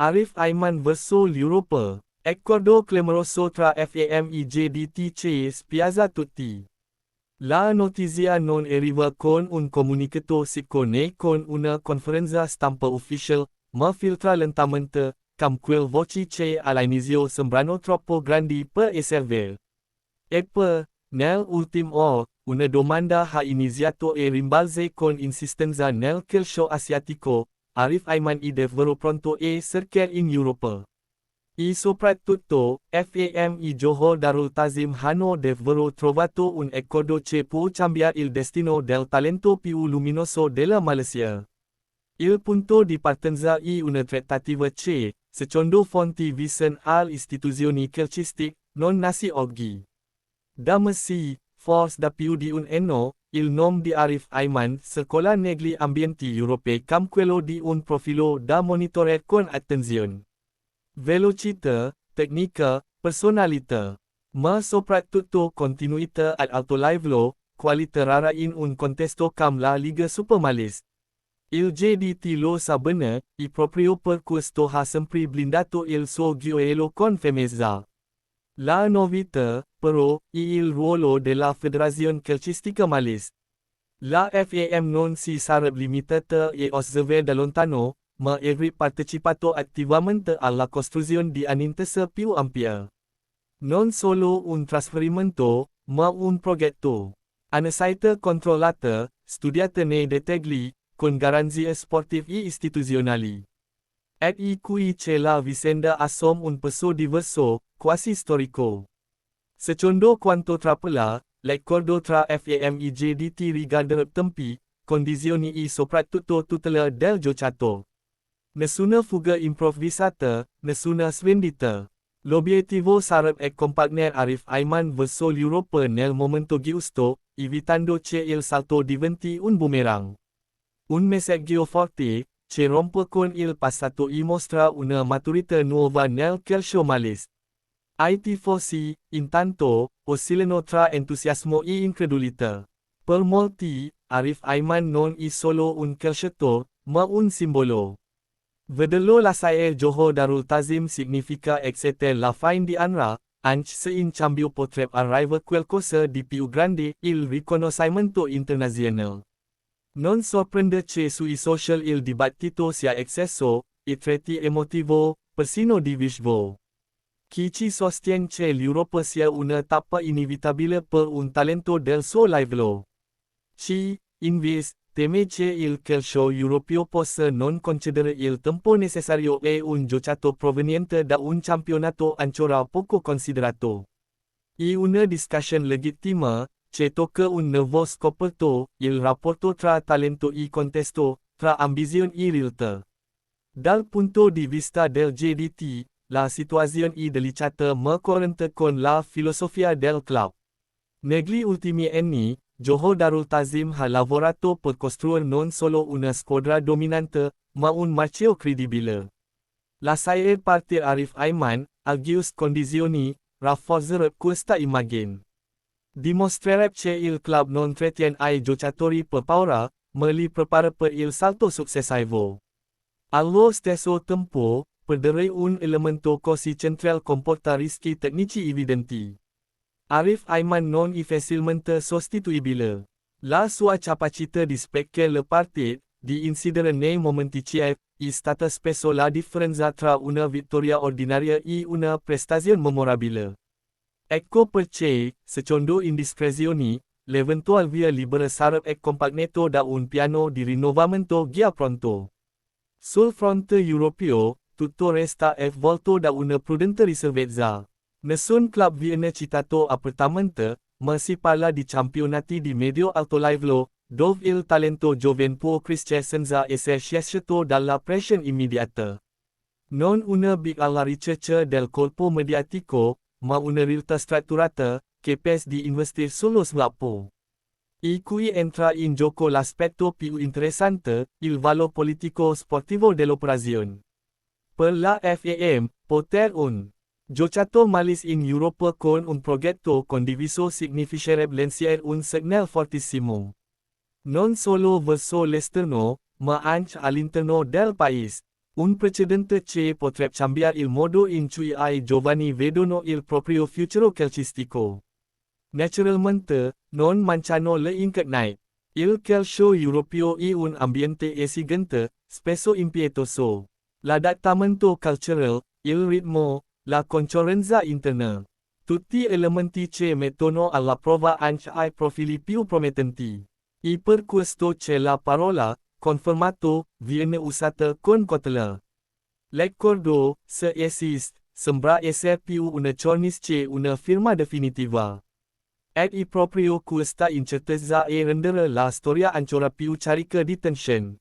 Arif Aiman versus Europa. Ecuador clamoroso tra FAMEJDT Chase Piazza Tutti. La notizia non arriva con un comunicato siccome con una conferenza stampa ufficial, ma filtra lentamente, cam quel voci che all'inizio sembrano troppo grandi per essere Eppure, nel ultimo, una domanda ha iniziato e rimbalze con insistenza nel calcio asiatico, Arif Aiman i devero pronto e cercare in Europa. E soprattutto, FAMI Johor Darul Tazim Hano devero trovato un accordo che può cambiare il destino del talento più luminoso della Malaysia. Il punto di partenza è una trattativa che, secondo fonti vicine all'istituzioni calcistiche, non nasce oggi. Da Messi, force da più di un anno, il nome di Arif Aiman, secola negli ambienti europei cam quello di un profilo da monitorare con attenzione. Velocità, tecnica, personalità. Ma soprattutto continuità ad alto livello, qualità rara in un contesto cam la Liga Supermalis. Il JDT lo sa i proprio per questo ha sempre blindato il suo gioiello con femezza. La novità, è il ruolo della Federazione Calcistica Malis. La FAM non si sarebbe limitata e osservare da lontano, ma avrebbe partecipato attivamente alla costruzione di un'intesa più ampia. Non solo un trasferimento, ma un progetto. Una site controllata, studiata nei dettagli, con garanzie sportive e istituzionali. Ed i cui c'è la vicenda assom un peso diverso, quasi storico. Secondo quanto trapela, lecordo tra FEMIJ di tiri rigander tempi, condizioni i soprat tutto tutela del giocato. Nessuna fuga improvisata, nessuna svendita. L'obiettivo sarep e compagner Arif Aiman verso l'Europa nel momento giusto, evitando che il salto diventi un boomerang. Un messaggio forte, che rompe con il passato e mostra una maturità nuova nel calcio malist. IT4C, Intanto, Osilenotra Entusiasmo e Incredulita. Permolti, Arif Aiman non i solo un kersheto, ma un simbolo. Vedelo la saya Johor darul tazim significa exete la fin di anra, anch se in cambio potrep arriva quel di più grande il riconoscimento internazionale. Non sorprende che sui social il dibattito sia exceso, i treti emotivo, persino di visvo. Chi ci sostiene che l'Europa sia una tappa inevitabile per un talento del suo livello. Chi, invece, teme che il calcio europeo possa non concedere il tempo necessario e un giocato proveniente da un campionato ancora poco considerato. E una discussion legittima, che tocca un nuovo scoperto, il rapporto tra talento e contesto, tra ambizione e realtà. Dal punto di vista del JDT, la situazione è delicata ma coerente con la filosofia del club. Negli ultimi anni, Johor Darul Tazim ha lavorato per costruire non solo una squadra dominante, ma un marchio credibile. La sair parte Arif Aiman, Agius condizioni, rafforzare questa immagine. Dimostrare che il club non trattiene ai giocatori per paura, ma li prepara per il salto successivo. Allo stesso tempo, perdere un elemento così central comporta rischi tecnici evidenti. Arif Aiman non è facilmente sostituibile. La sua capacità di specchia le partite, di incidere nei momenti chiave, è stata spesso la differenza tra una vittoria ordinaria e una prestazione memorabile. Ecco perché, secondo indiscrezioni, l'eventual via libera sarebbe accompagnato da un piano di rinnovamento già pronto. Sul fronte europeo, tutto resta avvolto da una prudente riservezza. Nessun club viene citato apertamente, ma si parla di campionati di medio alto livello, dove il talento giovane può crescere senza essere schiacciato dalla pressione immediata. Non una big alla ricerca del colpo mediatico, ma una realtà strutturata, capace di investire sullo sviluppo. E qui entra in gioco l'aspetto più interessante, il valore politico sportivo dell'operazione. Per la FAM, poter un Giocato malis in Europa con un progetto condiviso significherebbe lanciare un segnale fortissimo. Non solo verso l'esterno, ma anche all'interno del paese. Un precedente c'è potrebbe cambiare il modo in cui i giovani vedono il proprio futuro calcistico. Naturalmente, non mancano le incagnate. Il calcio europeo è un ambiente esigente, spesso impietoso. L'adattamento cultural, il ritmo, la concorrenza interna. Tutti elementi che mettono alla prova anche i profili più promettenti. E per questo c'è la parola, confermato, viene usata con cautela. L'accordo, se esiste, sembra essere più una cornice che una firma definitiva. Ed è proprio questa incertezza e rendere la storia ancora più carica di tensione.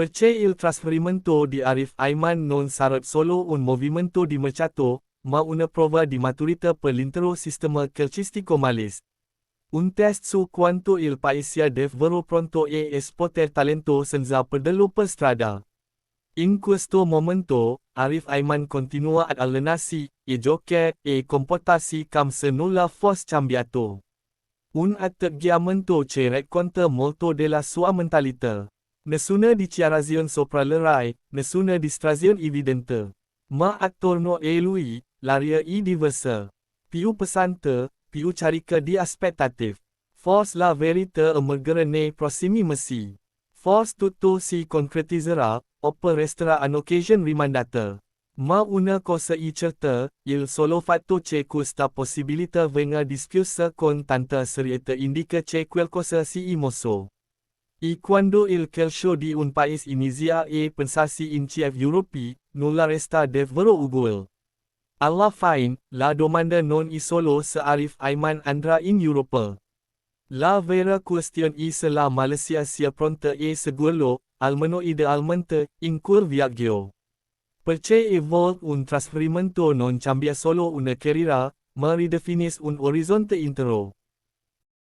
Perché il trasferimento di Arif Aiman non sarà solo un movimento di mercato, ma una prova di maturità per l'intero sistema calcistico malese. Un test su quanto il paese davvero pronto e esporter talento senza perderlo per strada. In questo momento, Arif Aiman continua ad allenarsi, e giocare, e comportarsi come se nulla fosse cambiato. Un atteggiamento che racconta molto della sua mentalità. Nessuna dichiarazione sopra le rai, nessuna distrazione evidente. Ma attorno a lui, l'aria è diversa. Più pesante, più carica di aspettative. Forse la verità emergerà nei prossimi mesi. Forse tutto si concretizzerà, o per resterà un'occasione rimandata. Ma una cosa è certa, il solo fatto che questa possibilità venga discussa con tanta serietà indica che qualcosa si è mosso. E quando il calcio di un paese inizia a pensarsi in chief europei, nulla resta davvero uguale. Alla fine, la domanda non è solo se Arif Aiman andrà in Europa. La vera questione è se la Malaysia sia pronta e seguro, almeno idealmente, in quel viaggio. Perché evolve un trasferimento non cambia solo una carriera, ma ridefinis un orizzonte intero.